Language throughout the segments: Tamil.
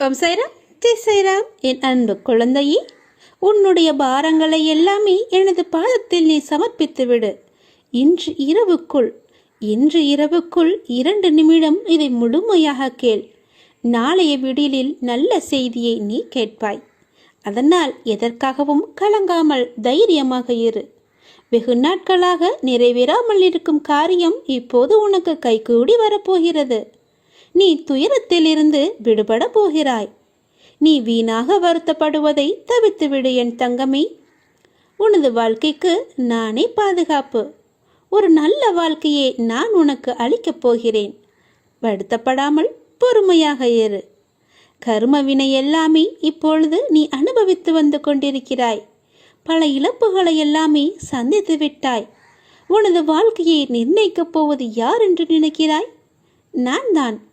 ஓம் சைராம் ஜெய் சைராம் என் அன்பு குழந்தையே. உன்னுடைய பாரங்களை எல்லாமே எனது பாதத்தில் நீ சமர்ப்பித்து விடு. இன்று இரவுக்குள் இன்று இரவுக்குள் இரண்டு நிமிடம் இதை முழுமையாக கேள். நாளைய விடியலில் நல்ல செய்தியை நீ கேட்பாய். அதனால் எதற்காகவும் கலங்காமல் தைரியமாக இரு. வெகு நாட்களாக நிறைவேறாமல் இருக்கும் காரியம் இப்போது உனக்கு கைகூடி வரப்போகிறது. நீ துயரத்திலிருந்து விடுபட போகிறாய். நீ வீணாக வருத்தப்படுவதை தவித்துவிடு என் தங்கமே. உனது வாழ்க்கைக்கு நானே பாதுகாப்பு. ஒரு நல்ல வாழ்க்கையை நான் உனக்கு அளிக்கப் போகிறேன். வருத்தப்படாமல் பொறுமையாக இரு. கர்ம வினை எல்லாமே இப்பொழுது நீ அனுபவித்து வந்து கொண்டிருக்கிறாய். பல இழப்புகளை எல்லாமே சந்தித்து விட்டாய். உனது வாழ்க்கையை நிர்ணயிக்கப் போவது யார் என்று நினைக்கிறாய்? நான் தான்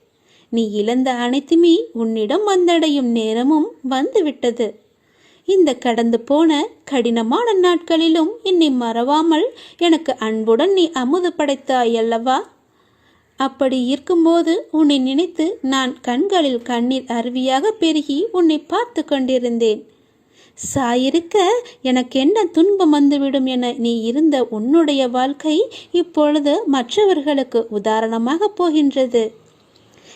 நீ இழந்த அனைத்துமே உன்னிடம் வந்தடையும் நேரமும் வந்துவிட்டது. இந்த கடந்து போன கடினமான நாட்களிலும் என்னை மறவாமல் எனக்கு அன்புடன் நீ அமுது படைத்தாய் அல்லவா? அப்படி இருக்கும்போது உன்னை நினைத்து நான் கண்களில் கண்ணீர் அருவியாக பெருகி உன்னை பார்த்து கொண்டிருந்தேன். சாயிருக்க எனக்கு என்ன துன்பம் வந்துவிடும் என நீ இருந்த உன்னுடைய வாழ்க்கை இப்பொழுது மற்றவர்களுக்கு உதாரணமாக போகின்றது.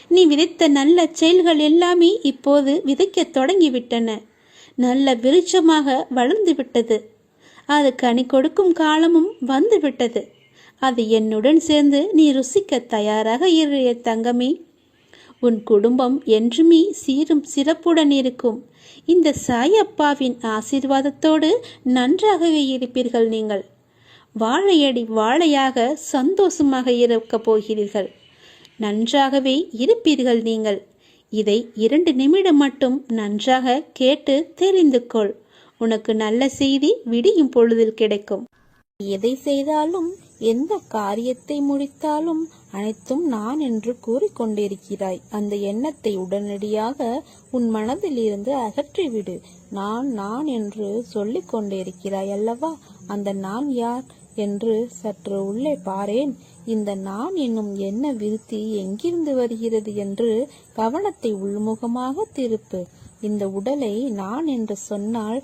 நீ விதைத்த நல்ல செயல்கள் எல்லாமே இப்போது விதைக்கத் தொடங்கிவிட்டன. நல்ல விருட்சமாக வளர்ந்து விட்டது. அது கனி கொடுக்கும் காலமும் வந்து விட்டது. அது என்னுடன் சேர்ந்து நீ ருசிக்க தயாராக இருக்கிற தங்கமே. உன் குடும்பம் என்றுமே சீரும் சிறப்புடன் இருக்கும். இந்த சாயப்பாவின் ஆசீர்வாதத்தோடு நன்றாகவே இருப்பீர்கள் நீங்கள். வாழையடி வாழையாக சந்தோஷமாக இருக்கப் போகிறீர்கள். நன்றாகவே இருப்பீர்கள் நீங்கள். இதை இரண்டு நிமிடம் மட்டும் நன்றாக கேட்டு தெரிந்து கொள். உனக்கு நல்ல செய்தி விடியும் பொழுதில் கிடைக்கும். எதை செய்தாலும் எந்த காரியத்தை முடித்தாலும் அனைத்தும் நான் என்று கூறிக்கொண்டிருக்கிறாய் அந்த எண்ணத்தை உடனடியாக உன் மனதில் இருந்து அகற்றிவிடு. நான் நான் என்று சொல்லிக் கொண்டிருக்கிறாய் அல்லவா? அந்த நான் யார்? என்று சற்று உள்ளே பாரேன். இந்த நான் என்னும் என்ன விருத்தி எங்கிருந்து வருகிறது என்று கவனத்தை உள்முகமாக திருப்பு. இந்த உடலை நான் என்று சொன்னால்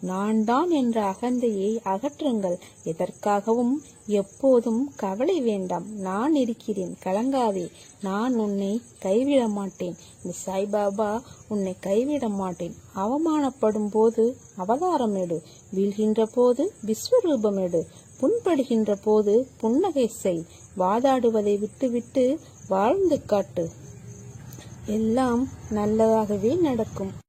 நான் தான் என்ற அகந்தையை அகற்றுங்கள். எதற்காகவும் எப்போதும் கவலை வேண்டாம். நான் இருக்கிறேன். கலங்காதே. நான் உன்னை கைவிட மாட்டேன். இந்த சாய்பாபா உன்னை கைவிட மாட்டேன். அவமானப்படும் போது அவதாரம் எடு. வீழ்கின்ற போது விஸ்வரூபம் எடு. புண்படுகின்ற போது புன்னகை செய். வாதாடுவதை விட்டுவிட்டு வாழ்ந்து காட்டு. எல்லாம் நல்லதாகவே நடக்கும்.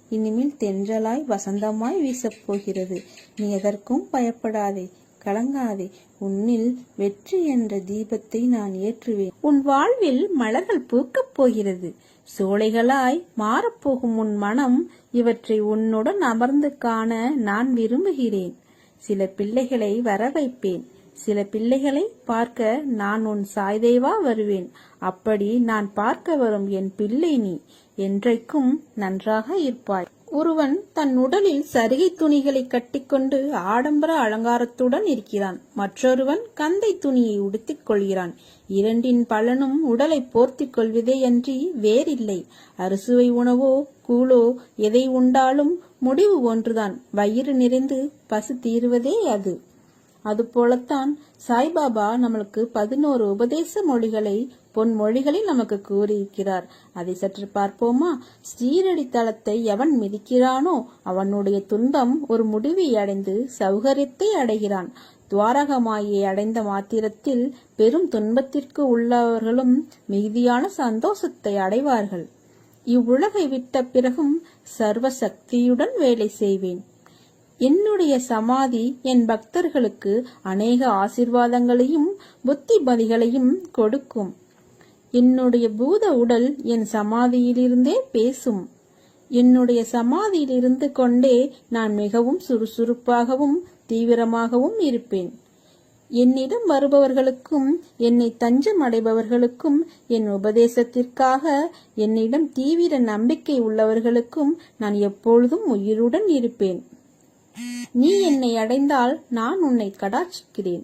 இனிமேல் தென்றலாய் வசந்தமாய் வீசப்போகிறது. நீ எதற்கும் பயப்படாதே கலங்காதே. உன்னில் வெற்றி என்ற தீபத்தை நான் ஏற்றுவேன். உன் வாழ்வில் மலர்கள் பூக்கப் போகிறது. சோலைகளாய் மாறப்போகும் உன் மனம் இவற்றை உன்னுடன் அமர்ந்து காண நான் விரும்புகிறேன். சில பிள்ளைகளை வர வைப்பேன் சில பிள்ளைகளை பார்க்க நான் உன் சாய்தேவா வருவேன். அப்படி நான் பார்க்க வரும் என் பிள்ளை நீ. என்றைக்கும் நன்றாக இருப்பாய். ஒருவன் தன் உடலில் சரிகை துணிகளை கட்டிக்கொண்டு ஆடம்பர அலங்காரத்துடன் இருக்கிறான். மற்றொருவன் கந்தை துணியை உடுத்திக் கொள்கிறான். இரண்டின் பலனும் உடலை போர்த்திக் கொள்வதேயன்றி வேறில்லை. அறுசுவை உணவோ கூழோ எதை உண்டாலும் முடிவு ஒன்றுதான். வயிறு நிறைந்து பசு தீருவதே அது. அதுபோலத்தான் சாய்பாபா நம்மளுக்கு பதினோரு உபதேச மொழிகளை பொன்மொழிகளில் நமக்கு கூறியிருக்கிறார். அதை சற்று பார்ப்போமா? ஸ்ரீரடி தளத்தை எவன் மிதிக்கிறானோ அவனுடைய துன்பம் ஒரு முடிவை அடைந்து சௌகரியத்தை அடைகிறான். துவாரகமாயை அடைந்த மாத்திரத்தில் பெரும் துன்பத்திற்கு உள்ளவர்களும் மிகுதியான சந்தோஷத்தை அடைவார்கள். இவ்வுலகை விட்ட பிறகும் சர்வ சக்தியுடன் வேலை செய்வேன். என்னுடைய சமாதி என் பக்தர்களுக்கு அநேக ஆசிர்வாதங்களையும் புத்திமதிகளையும் கொடுக்கும். என்னுடைய பூத உடல் என் சமாதியிலிருந்தே பேசும். என்னுடைய சமாதியிலிருந்து கொண்டே நான் மிகவும் சுறுசுறுப்பாகவும் தீவிரமாகவும் இருப்பேன். என்னிடம் வருபவர்களுக்கும் என்னை தஞ்சம் அடைபவர்களுக்கும் என் உபதேசத்திற்காக என்னிடம் தீவிர நம்பிக்கை உள்ளவர்களுக்கும் நான் எப்பொழுதும் உயிருடன் இருப்பேன். நீ என்னை அடைந்தால் நான் உன்னை கடாட்சிக்கிறேன்.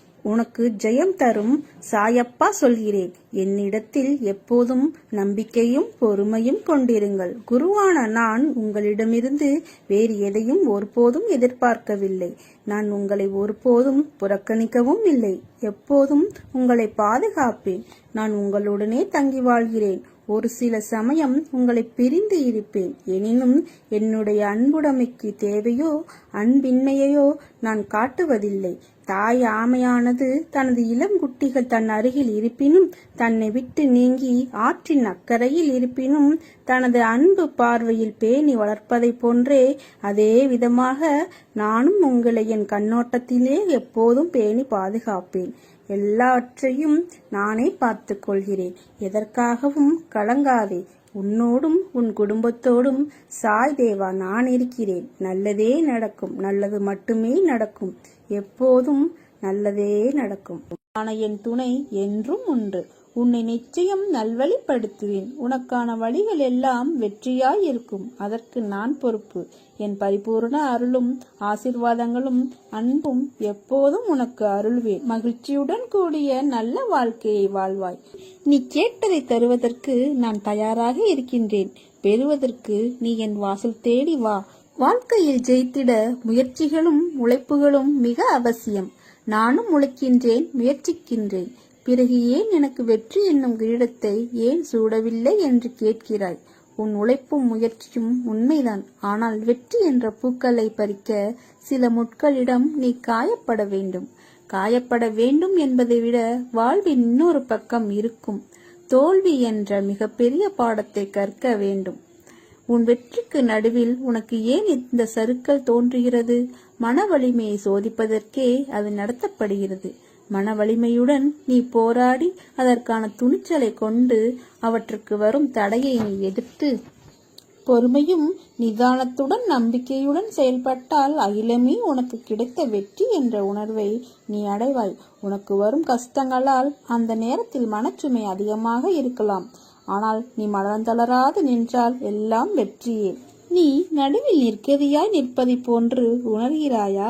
உனக்கு ஜெயம் தரும் சாயப்பா சொல்கிறேன். என்னிடத்தில் எப்போதும் நம்பிக்கையும் பொறுமையும் கொண்டிருங்கள். குருவான நான் உங்களிடமிருந்து வேறு எதையும் ஒருபோதும் எதிர்பார்க்கவில்லை. நான் உங்களை ஒருபோதும் புறக்கணிக்கவும் இல்லை. எப்போதும் உங்களை பாதுகாப்பேன். நான் உங்களுடனே தங்கி வாழ்கிறேன். ஒரு சில சமயம் உங்களை பிரிந்து இருப்பேன். எனினும் என்னுடைய அன்புடைமைக்கு தேவையோ அன்பின்மையையோ நான் காட்டுவதில்லை. தாய் ஆமையானது தனது இளம் குட்டிகள் தன் அருகில் இருப்பினும் தன்னை விட்டு நீங்கி ஆற்றின் அக்கறையில் இருப்பினும் தனது அன்பு பார்வையில் பேணி வளர்ப்பதைப் போன்றே அதே விதமாக நானும் உங்களை என் கண்ணோட்டத்திலே எப்போதும் பேணி பாதுகாப்பேன். எல்லாவற்றையும் நானே பார்த்து கொள்கிறேன் எதற்காகவும் கலங்காதே. உன்னோடும் உன் குடும்பத்தோடும் சாய் தேவா நான் இருக்கிறேன். நல்லதே நடக்கும். நல்லது மட்டுமே நடக்கும். எப்போதும் நல்லதே நடக்கும். ஆன என் துணை என்றும் உண்டு. உன்னை நிச்சயம் நல்வழிப்படுத்துவேன். உனக்கான வழிகள் எல்லாம் வெற்றியாய் இருக்கும் அதற்கு நான் பொறுப்பு. என் பரிபூர்ண அருளும் ஆசிர்வாதங்களும் அன்பும் எப்போதும் உனக்கு அருள்வேன். மகிழ்ச்சியுடன் கூடிய நல்ல வாழ்க்கையை வாழ்வாய். நீ கேட்டதை தருவதற்கு நான் தயாராக இருக்கின்றேன். பெறுவதற்கு நீ என் வாசல் தேடி வா. வாழ்க்கையில் ஜெயித்திட முயற்சிகளும் உழைப்புகளும் மிக அவசியம். நானும் உழைக்கின்றேன் முயற்சிக்கின்றேன். பிறகு ஏன் எனக்கு வெற்றி என்னும் கிரீடத்தை ஏன் சூடவில்லை என்று கேட்கிறாய்? உன் உழைப்பும் முயற்சியும் உண்மைதான். ஆனால் வெற்றி என்ற பூக்களை பறிக்க சில முட்களிடம் நீ காயப்பட வேண்டும். காயப்பட வேண்டும் என்பதை விட வாழ்வின் இன்னொரு பக்கம் இருக்கும். தோல்வி என்ற மிகப்பெரிய பாடத்தை கற்க வேண்டும். உன் வெற்றிக்கு நடுவில் உனக்கு ஏன் இந்த சருக்கள் தோன்றுகிறது? மன வலிமையை சோதிப்பதற்கே அது நடத்தப்படுகிறது. மன வலிமையுடன் நீ போராடி அதற்கான துணிச்சலை கொண்டு அவற்றுக்கு வரும் தடையை நீ எதிர்த்து பொறுமையும் நிதானத்துடன் நம்பிக்கையுடன் செயல்பட்டால் அகிலமே உனக்கு கிடைத்த வெற்றி என்ற உணர்வை நீ அடைவாய். உனக்கு வரும் கஷ்டங்களால் அந்த நேரத்தில் மனச்சுமை அதிகமாக இருக்கலாம். ஆனால் நீ மனந்தளராது நின்றால் எல்லாம் வெற்றியே. நீ நடுவில் நிற்கதியாய் நிற்பதை போன்று உணர்கிறாயா?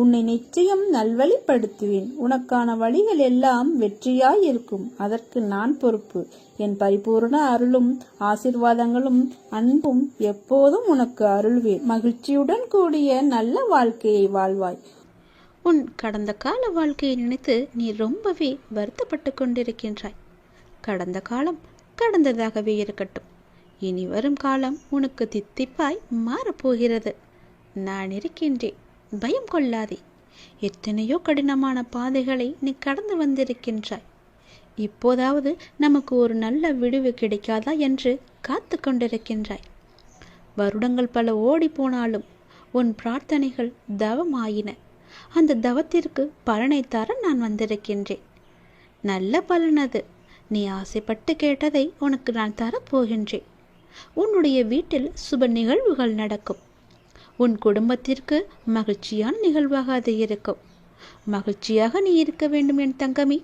உன்னை நிச்சயம் நல்வழிப்படுத்துவேன். உனக்கான வழிகள் எல்லாம் வெற்றியாய் இருக்கும் அதற்கு நான் பொறுப்பு. என் பரிபூர்ண அருளும் ஆசிர்வாதங்களும் அன்பும் எப்போதும் உனக்கு அருள்வேன். மகிழ்ச்சியுடன் கூடிய நல்ல வாழ்க்கையை வாழ்வாய். உன் கடந்த கால வாழ்க்கையை நினைத்து நீ ரொம்பவே வருத்தப்பட்டு கொண்டிருக்கின்றாய். கடந்த காலம் கடந்ததாகவே இருக்கட்டும். இனி வரும் காலம் உனக்கு தித்திப்பாய் மாறப்போகிறது. நான் இருக்கின்றேன். பயம் கொள்ளாதே. எத்தனையோ கடினமான பாதைகளை நீ கடந்து வந்திருக்கின்றாய். இப்போதாவது நமக்கு ஒரு நல்ல விடுவு கிடைக்காதா என்று காத்து கொண்டிருக்கின்றாய். வருடங்கள் பல ஓடி போனாலும் உன் பிரார்த்தனைகள் தவமாயின. அந்த தவத்திற்கு பலனை தர நான் வந்திருக்கின்றேன். நல்ல பலனது நீ ஆசைப்பட்டு கேட்டதை உனக்கு நான் தரப்போகின்றேன். உன்னுடைய வீட்டில் சுப நிகழ்வுகள் நடக்கும். உன் குடும்பத்திற்கு மகிழ்ச்சியான நிகழ்வாக அது இருக்கும். மகிழ்ச்சியாக நீ இருக்க வேண்டும் என் தங்கமி.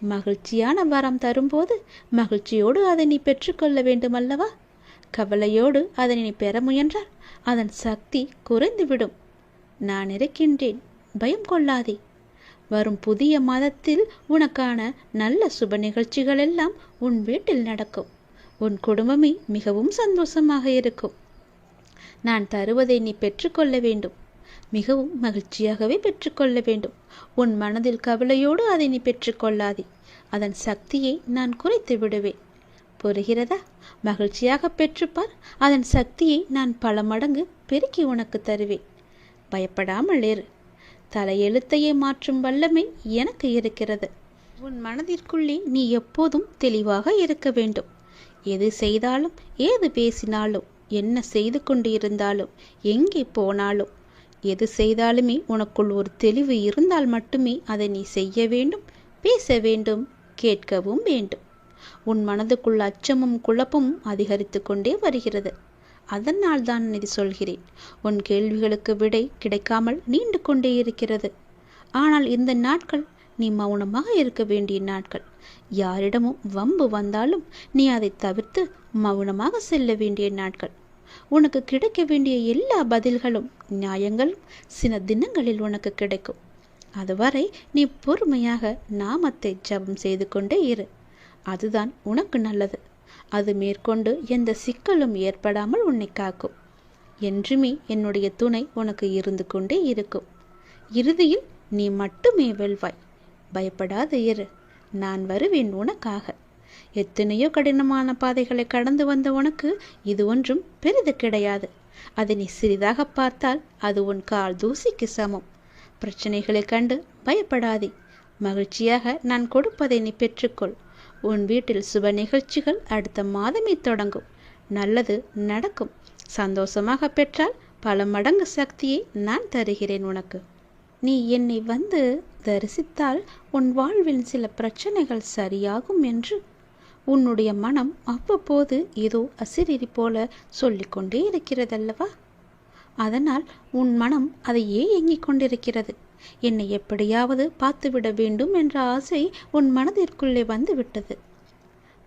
மகிழ்ச்சியான வரம் தரும்போது மகிழ்ச்சியோடு அதை நீ பெற்றுக்கொள்ள வேண்டும் அல்லவா கவலையோடு அதனை நீ பெற முயன்றால் அதன் சக்தி குறைந்துவிடும். நான் இருக்கின்றேன். பயம் கொள்ளாதே. வரும் புதிய மாதத்தில் உனக்கான நல்ல சுப நிகழ்ச்சிகள் எல்லாம் உன் வீட்டில் நடக்கும். உன் குடும்பமே மிகவும் சந்தோஷமாக இருக்கும். நான் தருவதை நீ பெற்றுக்கொள்ள வேண்டும். மிகவும் மகிழ்ச்சியாகவே பெற்றுக்கொள்ள வேண்டும். உன் மனதில் கவலையோடு அதை நீ பெற்றுக்கொள்ளாதே. அதன் சக்தியை நான் குறைத்து விடுவேன். புரிகிறதா? மகிழ்ச்சியாக பெற்றுப்பார். அதன் சக்தியை நான் பல மடங்கு பெருக்கி உனக்கு தருவேன். பயப்படாமல் இரு. தலையெழுத்தையே மாற்றும் வல்லமை எனக்கு இருக்கிறது. உன் மனதிற்குள்ளே நீ எப்போதும் தெளிவாக இருக்க வேண்டும். எது செய்தாலும் ஏது பேசினாலும் என்ன செய்து கொண்டு இருந்தாலும் எங்கே போனாலும். எது செய்தாலுமே உனக்குள் ஒரு தெளிவு இருந்தால் மட்டுமே அதை நீ செய்ய வேண்டும் பேச வேண்டும் கேட்கவும் வேண்டும். உன் மனதுக்குள் அச்சமும் குழப்பமும் அதிகரித்து கொண்டே வருகிறது. அதனால் தான் இது சொல்கிறேன். உன் கேள்விகளுக்கு விடை கிடைக்காமல் நீண்டு கொண்டே இருக்கிறது. ஆனால் இந்த நாட்கள் நீ மௌனமாக இருக்க வேண்டிய நாட்கள். யாரிடமும் வம்பு வந்தாலும் நீ அதை தவிர்த்து மௌனமாக செல்ல வேண்டிய நாட்கள். உனக்கு கிடைக்க வேண்டிய எல்லா பதில்களும் நியாயங்களும் சில தினங்களில் உனக்கு கிடைக்கும். அதுவரை நீ பொறுமையாக நாமத்தை ஜபம் செய்து கொண்டே இரு. அதுதான் உனக்கு நல்லது. அது மேற்கொண்டு எந்த சிக்கலும் ஏற்படாமல் உன்னை காக்கும். என்றுமே என்னுடைய துணை உனக்கு இருந்து கொண்டே இருக்கும். இறுதியில் நீ மட்டுமே வெல்வாய். பயப்படாத இரு. நான் வருவேன் உனக்காக. எத்தனையோ கடினமான பாதைகளை கடந்து வந்த உனக்கு இது ஒன்றும் பெரிது கிடையாது. அதை நீ சிறிதாக பார்த்தால் அது உன் கால் தூசிக்கு சமம். பிரச்சனைகளை கண்டு பயப்படாதே. மகிழ்ச்சியாக நான் கொடுப்பதை நீ பெற்றுக்கொள். உன் வீட்டில் சுப நிகழ்ச்சிகள் அடுத்த மாதமே தொடங்கும். நல்லது நடக்கும். சந்தோஷமாக பெற்றால் பல மடங்கு சக்தியை நான் தருகிறேன் உனக்கு. நீ என்னை வந்து தரிசித்தால் உன் வாழ்வில் சில பிரச்சனைகள் சரியாகும் என்று உன்னுடைய மனம் அவ்வப்போது ஏதோ அசிரிரி போல சொல்லிக்கொண்டே இருக்கிறதல்லவா? அதனால் உன் மனம் அதையே எங்கிக் கொண்டிருக்கிறது. என்னை எப்படியாவது பார்த்துவிட வேண்டும் என்ற ஆசை உன் மனதிற்குள்ளே வந்துவிட்டது.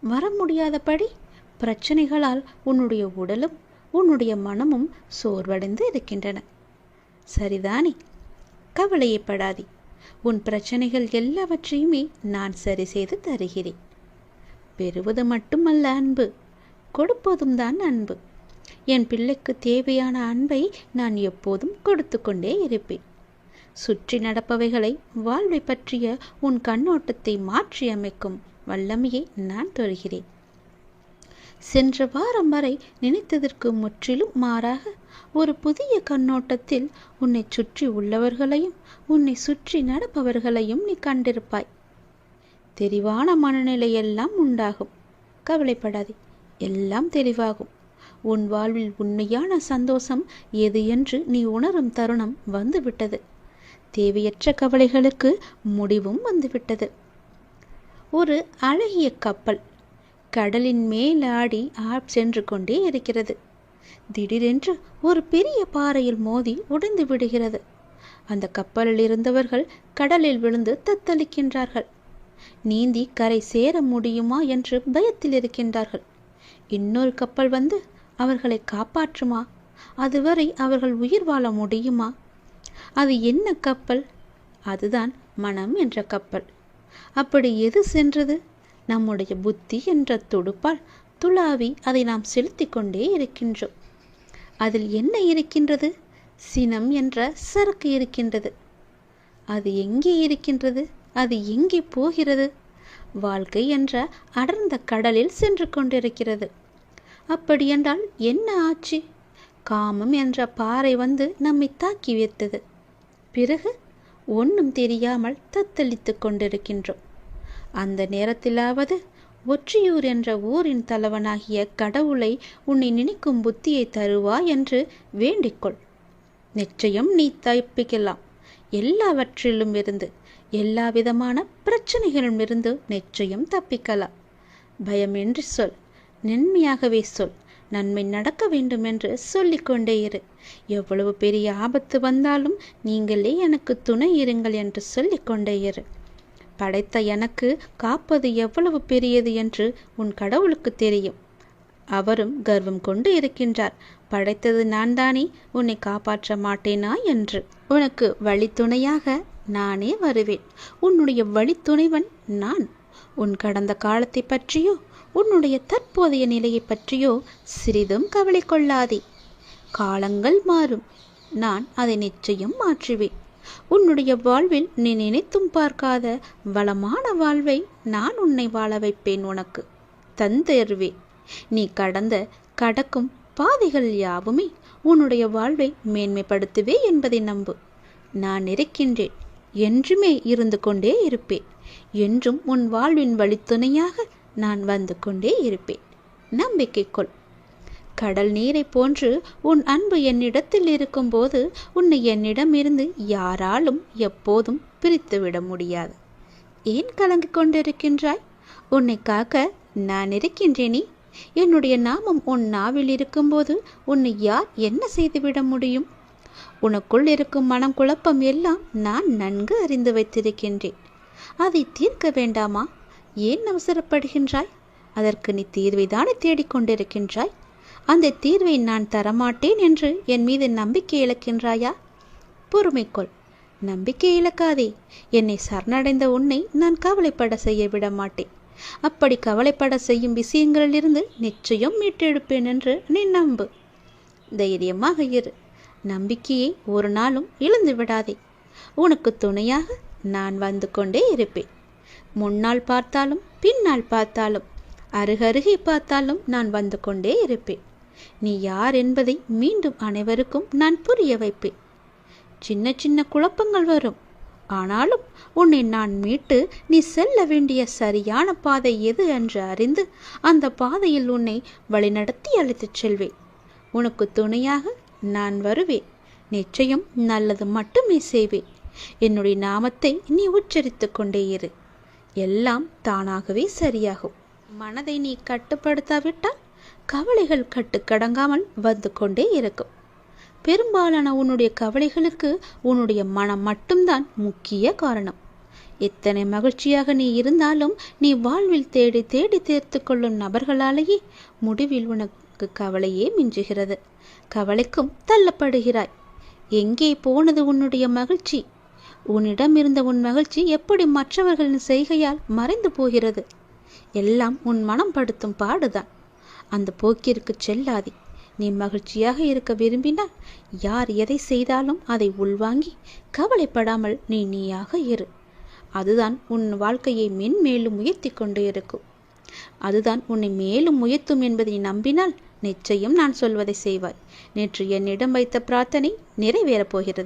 வர முடியாதபடி பிரச்சனைகளால் உன்னுடைய உடலும் உன்னுடைய மனமும் சோர்வடைந்து இருக்கின்றன. சரிதானே? கவலையப்படாதே. உன் பிரச்சனைகள் எல்லாவற்றையுமே நான் சரி செய்து தருகிறேன். பெறுவது மட்டுமல்ல அன்பு. கொடுப்பதும் தான் அன்பு. என் பிள்ளைக்கு தேவையான அன்பை நான் எப்போதும் கொடுத்து கொண்டே இருப்பேன். சுற்றி நடப்பவைகளை வாழ்வை பற்றிய உன் கண்ணோட்டத்தை மாற்றி அமைக்கும் வல்லமையை நான் தருகிறேன். சென்ற வாரம் வரை நினைத்ததற்கு முற்றிலும் மாறாக ஒரு புதிய கண்ணோட்டத்தில் உன்னை சுற்றி உள்ளவர்களையும் உன்னை சுற்றி நடப்பவர்களையும் நீ கண்டிருப்பாய். தெளிவான மனநிலை எல்லாம் உண்டாகும். கவலைப்படாதே எல்லாம் தெளிவாகும். உன் வாழ்வில் உண்மையான சந்தோஷம் எது என்று நீ உணரும் தருணம் வந்துவிட்டது. தேவையற்ற கவலைகளுக்கு முடிவும் வந்துவிட்டது. ஒரு அழகிய கப்பல் கடலின் மேல் ஆடி சென்று கொண்டே இருக்கிறது. திடீரென்று ஒரு பெரிய பாறையில் மோதி உடைந்து விடுகிறது. அந்த கப்பலில் இருந்தவர்கள் கடலில் விழுந்து தத்தளிக்கின்றார்கள். நீந்தி கரை சேர முடியுமா என்று பயத்தில் இருக்கின்றார்கள். இன்னொரு கப்பல் வந்து அவர்களை காப்பாற்றுமா? அதுவரை அவர்கள் உயிர் வாழ முடியுமா? அது என்ன கப்பல்? அதுதான் மனம் என்ற கப்பல். அப்படி எது சென்றது? நம்முடைய புத்தி என்ற துடுப்பால் துளாவி அதை நாம் செலுத்தி கொண்டே இருக்கின்றோம். அதில் என்ன இருக்கின்றது? சினம் என்ற சரக்கு இருக்கின்றது. அது எங்கே இருக்கின்றது? அது எங்கே போகிறது? வாழ்க்கை என்ற அடர்ந்த கடலில் சென்று கொண்டிருக்கிறது. அப்படியென்றால் என்ன ஆச்சு? காமம் என்ற பாறை வந்து நம்மை தாக்கி வைத்தது. பிறகு ஒன்றும் தெரியாமல் தத்தளித்து கொண்டிருக்கின்றோம். அந்த நேரத்திலாவது ஒற்றியூர் என்ற ஊரின் தலைவனாகிய கடவுளை உன்னை நினைக்கும் புத்தியை தருவா என்று வேண்டிக்கொள் நிச்சயம் நீ தப்பிக்கலாம். எல்லாவற்றிலும் இருந்து எல்லா விதமான பிரச்சனைகளும் இருந்து நிச்சயம் தப்பிக்கலாம். பயமின்றி சொல் நன்மையாகவே சொல் நன்மை நடக்க வேண்டும் என்று சொல்லிக்கொண்டே இரு. எவ்வளவு பெரிய ஆபத்து வந்தாலும் நீங்களே எனக்கு துணை இருங்கள் என்று சொல்லிக்கொண்டே இரு. படைத்த எனக்கு காப்பது எவ்வளவு பெரியது என்று உன் கடவுளுக்கு தெரியும். அவரும் கர்வம் கொண்டு இருக்கின்றார். படைத்தது நான் தானே உன்னை காப்பாற்ற மாட்டேனா என்று. உனக்கு வழித்துணையாக நானே வருவேன். உன்னுடைய வழித்துணைவன் நான். உன் கடந்த காலத்தை பற்றியோ உன்னுடைய தற்போதைய நிலையை பற்றியோ சிறிதும் கவலை கொள்ளாதே. காலங்கள் மாறும். நான் அதை நிச்சயம் மாற்றுவேன். உன்னுடைய வாழ்வில் நீ நினைத்தும் பார்க்காத வளமான வாழ்வை நான் உன்னை வாழ வைப்பேன் உனக்கு. தந்தருவேன் நீ கடந்த கடக்கும் பாதைகள் யாவுமே உன்னுடைய வாழ்வை மேன்மைப்படுத்துவே என்பதை நம்பு. நான் இருக்கின்றேன் என்றுமே இருந்து கொண்டே இருப்பேன். என்றும் உன் வாழ்வின் வழித்துணையாக நான் வந்து கொண்டே இருப்பேன். நம்பிக்கை கொள் கடல் நீரை போன்று உன் அன்பு என்னிடத்தில் இருக்கும்போது உன்னை என்னிடமிருந்து யாராலும் எப்போதும் பிரித்துவிட முடியாது. ஏன் கலங்கிக் கொண்டிருக்கின்றாய்? உன்னை காக்க நான் இருக்கின்றேனே. என்னுடைய நாமம் உன் நாவில் இருக்கும்போது உன்னை யார் என்ன செய்துவிட முடியும்? உனக்குள் இருக்கும் மனம் குழப்பம் எல்லாம் நான் நன்கு அறிந்து வைத்திருக்கின்றேன். அதை தீர்க்க வேண்டாமா? ஏன் அவசரப்படுகின்றாய்? அதற்கு நீ தீர்வைதானே தேடிக்கொண்டிருக்கின்றாய்? அந்த தீர்வை நான் தரமாட்டேன் என்று என் மீது நம்பிக்கை இழக்கின்றாயா? பொறுமைக்கொள். நம்பிக்கை இழக்காதே. என்னை சரணடைந்த உன்னை நான் கவலைப்பட செய்ய விட மாட்டேன் அப்படி கவலைப்பட செய்யும் விஷயங்களிலிருந்து நிச்சயம் மீட்டெடுப்பேன் என்று நீ நம்பு. தைரியமாக இரு. நம்பிக்கையை ஒரு நாளும் இழந்து விடாதே. உனக்கு துணையாக நான் வந்து கொண்டே இருப்பேன். முன்னால் பார்த்தாலும் பின்னால் பார்த்தாலும் அருகருகே பார்த்தாலும் நான் வந்து கொண்டே இருப்பேன். நீ யார் என்பதை மீண்டும் அனைவருக்கும் நான் புரிய வைப்பேன். சின்ன சின்ன குழப்பங்கள் வரும். ஆனாலும் உன்னை நான் மீட்டு நீ செல்ல வேண்டிய சரியான பாதை எது என்று அறிந்து அந்த பாதையில் உன்னை வழிநடத்தி அழைத்துச் செல்வேன். உனக்கு துணையாக நான் வருவேன். நிச்சயம் நல்லது மட்டுமே செய்வேன். என்னுடைய நாமத்தை நீ உச்சரித்து கொண்டே இரு. எல்லாம் தானாகவே சரியாகும். மனதை நீ கட்டுப்படுத்தாவிட்டால் கவலைகள் கட்டுக்கடங்காமல் வந்து கொண்டே இருக்கும். பெரும்பாலான உன்னுடைய கவலைகளுக்கு உன்னுடைய மனம் மட்டும்தான் முக்கிய காரணம். எத்தனை மகிழ்ச்சியாக நீ இருந்தாலும் நீ வாழ்வில் தேடி தேடி தேர்த்து கொள்ளும் நபர்களாலேயே முடிவில் உனக்கு உனக்கு கவலையே மிஞ்சுகிறது. கவலைக்கும் தள்ளப்படுகிறாய். எங்கே போனது உன்னுடைய மகிழ்ச்சி? உன்னிடம் இருந்த உன் மகிழ்ச்சி எப்படி மற்றவர்களின் செய்கையால் மறைந்து போகிறது? எல்லாம் உன் மனம் படுத்தும் பாடுதான். அந்த போக்கிற்கு செல்லாதே. நீ மகிழ்ச்சியாக இருக்க விரும்பினால் யார் எதை செய்தாலும் அதை உள்வாங்கி கவலைப்படாமல் நீ நீயாக இரு. அதுதான் உன் வாழ்க்கையை மென்மேலும் உயர்த்தி கொண்டு இருக்கும். அதுதான் உன்னை மேலும் உயர்த்தும் என்பதை நம்பினால் நிச்சயம் நான் சொல்வதை செய்வாய். நேற்று என்னிடம் வைத்த பிரார்த்தனை நிறைவேறப் போகிறது.